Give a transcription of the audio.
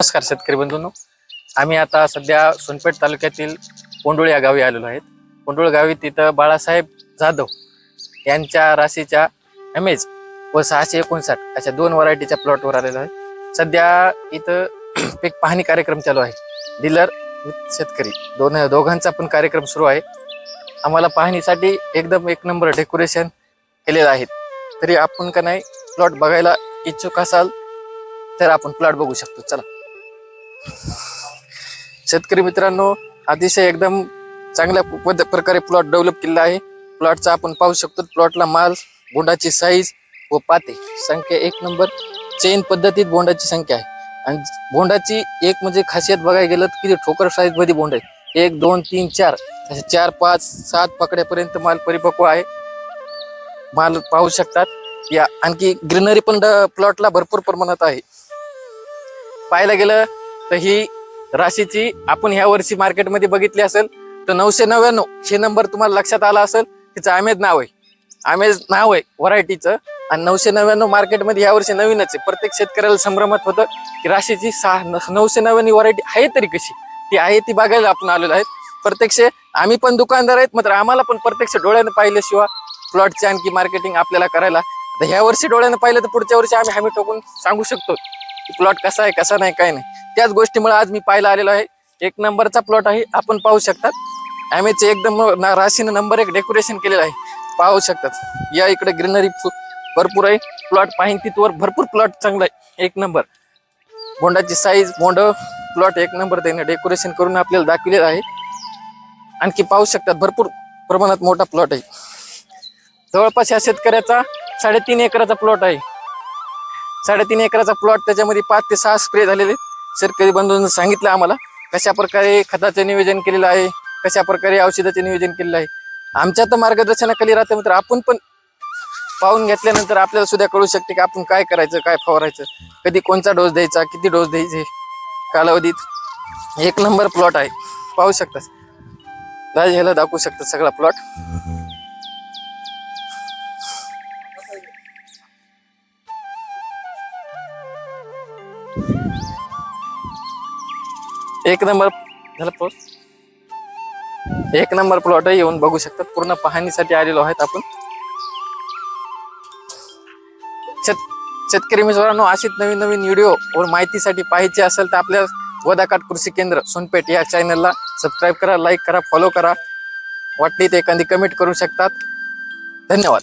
नमस्कार शेतकरी बंधूंनो. आम्ही आता सध्या सोनपेठ तालुक्यातील कोंडोळ या गावी आलेलो आहेत. कोंडोळ गावी तिथं बाळासाहेब जाधव यांच्या राशीच्या एम एच व सहाशे एकोणसाठ अशा दोन व्हरायटीच्या प्लॉटवर आलेलो आहे. सध्या इथं पीक पाहणी कार्यक्रम चालू आहे. डीलर विथ शेतकरी. दोन दोघांचा पण कार्यक्रम सुरू आहे. आम्हाला पाहणीसाठी एकदम एक नंबर डेकोरेशन केलेलं आहे. तरी आपण का नाही प्लॉट बघायला इच्छुक असाल तर आपण प्लॉट बघू शकतो. चला. शेतकरी मित्रांनो अतिशय एकदम चांगल्या पद्ध- प्रकारे प्लॉट डेव्हलप केलेला आहे. प्लॉटचा आपण पाहू शकतो प्लॉटला माल बोंडाची साईज व पाते. संख्या एक नंबर चेन पद्धतीत बोंडाची संख्या आहे. आणि बोंडाची एक म्हणजे खासियत बघायला गेलं तर किती ठोकर साईजमध्ये बोंड आहे एक दोन तीन चार. असे चार पाच सात पकड्यापर्यंत माल परिपक्व आहे. माल पाहू शकतात. या आणखी ग्रीनरी पण प्लॉटला भरपूर प्रमाणात आहे. पाहायला गेलं तर ही राशीची आपण ह्या वर्षी मार्केटमध्ये बघितली असेल तर नऊशे नव्याण्णव हे नंबर तुम्हाला लक्षात आला असेल तिचं आमेज नाव आहे. आमेज नाव आहे व्हरायटीचं आणि नऊशे नव्याण्णव मार्केटमध्ये ह्या वर्षी नवीनच आहे. प्रत्येक शेतकऱ्याला संभ्रमात होतं की राशीची सहा नऊशे नव्याण्णव व्हरायटी आहे तरी कशी? ती आहे ती बघायला आपण आलेलो आहे प्रत्यक्ष आम्ही पण दुकानदार आहेत मात्र आम्हाला पण प्रत्यक्ष डोळ्यानं पाहिल्याशिवाय प्लॉटची आणखी मार्केटिंग आपल्याला करायला. तर ह्या वर्षी डोळ्यानं पाहिलं तर पुढच्या वर्षी आम्ही हमी ठोकून सांगू शकतो की प्लॉट कसा आहे कसा नाही काय नाही. त्याच गोष्टीमुळे आज मी पाहायला आलेलो आहे. एक नंबरचा प्लॉट आहे. आपण पाहू शकतात. ॲमेचे एकदम राशीनं नंबर एक डेकोरेशन केलेलं आहे. पाहू शकतात. या इकडे ग्रीनरी भरपूर आहे. प्लॉट पाहिन तिथवर भरपूर प्लॉट चांगला आहे. एक नंबर. बोंडाची साईज बोंड प्लॉट एक नंबर त्याने डेकोरेशन करून आपल्याला दाखवलेलं आहे. आणखी पाहू शकतात. भरपूर प्रमाणात मोठा प्लॉट आहे. जवळपास या शेतकऱ्याचा साडेतीन एकराचा प्लॉट आहे. साडेतीन एकराचा प्लॉट त्याच्यामध्ये पाच ते सहा स्प्रे झालेले शेतकरी बंधूंनी सांगितलं आम्हाला? कशा प्रकारे खताचं नियोजन केलेलं आहे? कशा प्रकारे औषधाचे नियोजन केलेलं आहे? आमच्या तर मार्गदर्शनाखाली राहते मित्र आपण पण पाहून घेतल्यानंतर आपल्याला सुद्धा कळू शकते की आपण काय करायचं काय फवारायचं कधी कोणता डोस द्यायचा किती डोस द्यायचे कालावधीत. एक नंबर प्लॉट आहे. पाहू शकतात राज ह्याला दाखवू शकतात सगळा प्लॉट. एक नंबर झालं प्लॉट एक नंबर प्लॉट येऊन बघू शकतात पूर्ण पाहणीसाठी आलेलो आहेत आपण. शेत शेतकरी मित्रांनो अशीच नवीन नवीन व्हिडिओ वर माहितीसाठी पाहिजे असेल तर आपल्या वदाकाट कृषी केंद्र सोनपेठ या चॅनलला सबस्क्राईब करा लाईक करा फॉलो करा. वाटली ते एखादी कमेंट करू शकतात. धन्यवाद.